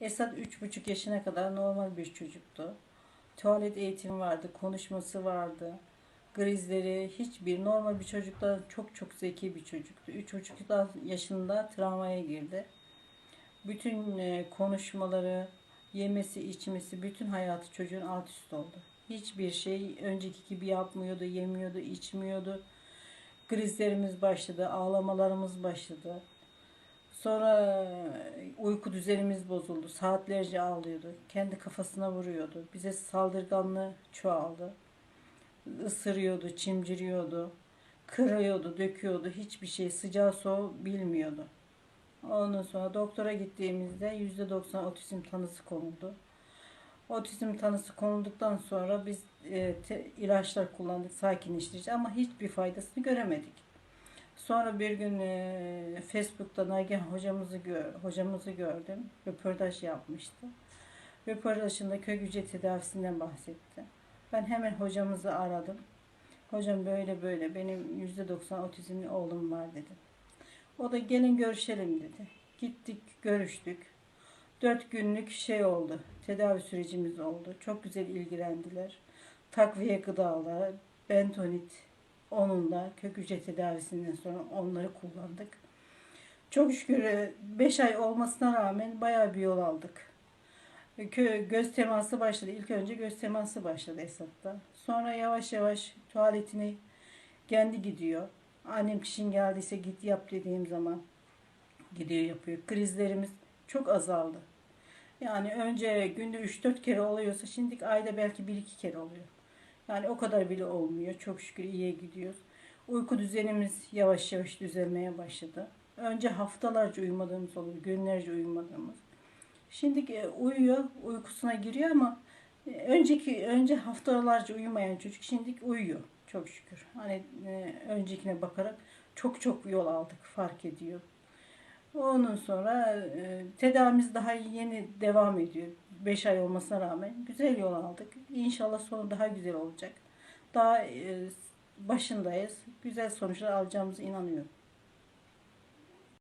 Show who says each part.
Speaker 1: Esat 3,5 yaşına kadar normal bir çocuktu. Tuvalet eğitimi vardı, konuşması vardı. Grizleri hiçbir normal bir çocuktan çok çok zeki bir çocuktu. 3,5 yaşında travmaya girdi. Bütün e, konuşmaları, yemesi, içmesi, bütün hayatı çocuğun alt üst oldu. Hiçbir şey önceki gibi yapmıyordu, yemiyordu, içmiyordu. Krizlerimiz başladı, ağlamalarımız başladı. Sonra e, uyku düzenimiz bozuldu. Saatlerce ağlıyordu. Kendi kafasına vuruyordu. Bize saldırganlığı çoğaldı. Isırıyordu, çimciriyordu. Kırıyordu, döküyordu. Hiçbir şey sıcağı soğuğu bilmiyordu. Ondan sonra doktora gittiğimizde %90 otizm tanısı konuldu. Otizm tanısı konulduktan sonra biz e, te- ilaçlar kullandık, sakinleştirici ama hiçbir faydasını göremedik. Sonra bir gün e, Facebook'ta Nagihan hocamızı gör, hocamızı gördüm. Röportaj yapmıştı. Röportajında kök hücre tedavisinden bahsetti. Ben hemen hocamızı aradım. Hocam böyle böyle benim %90 otizmli oğlum var dedim. O da gelin görüşelim dedi. Gittik, görüştük. Dört günlük şey oldu. Tedavi sürecimiz oldu. Çok güzel ilgilendiler. Takviye gıdalar, bentonit, onun da kök hücre tedavisinden sonra onları kullandık. Çok şükür 5 ay olmasına rağmen bayağı bir yol aldık. Kö- Göz teması başladı. İlk önce göz teması başladı Esat'ta. Sonra yavaş yavaş tuvaletini kendi gidiyor. Annem kişin geldiyse git yap dediğim zaman gidiyor yapıyor. Krizlerimiz çok azaldı. Yani önce günde 3-4 kere oluyorsa şimdi ayda belki 1-2 kere oluyor. Yani o kadar bile olmuyor. Çok şükür iyiye gidiyoruz. Uyku düzenimiz yavaş yavaş düzelmeye başladı. Önce haftalarca uyumadığımız oluyor, günlerce uyumadığımız. Şimdi e, uyuyor, uykusuna giriyor ama e, önceki önce haftalarca uyumayan çocuk şimdi uyuyor çok şükür. Hani e, öncekine bakarak çok çok yol aldık fark ediyor. Ondan sonra tedavimiz daha yeni devam ediyor. 5 ay olmasına rağmen güzel yol aldık. İnşallah sonu daha güzel olacak. Daha e, başındayız. Güzel sonuçlar alacağımıza inanıyorum.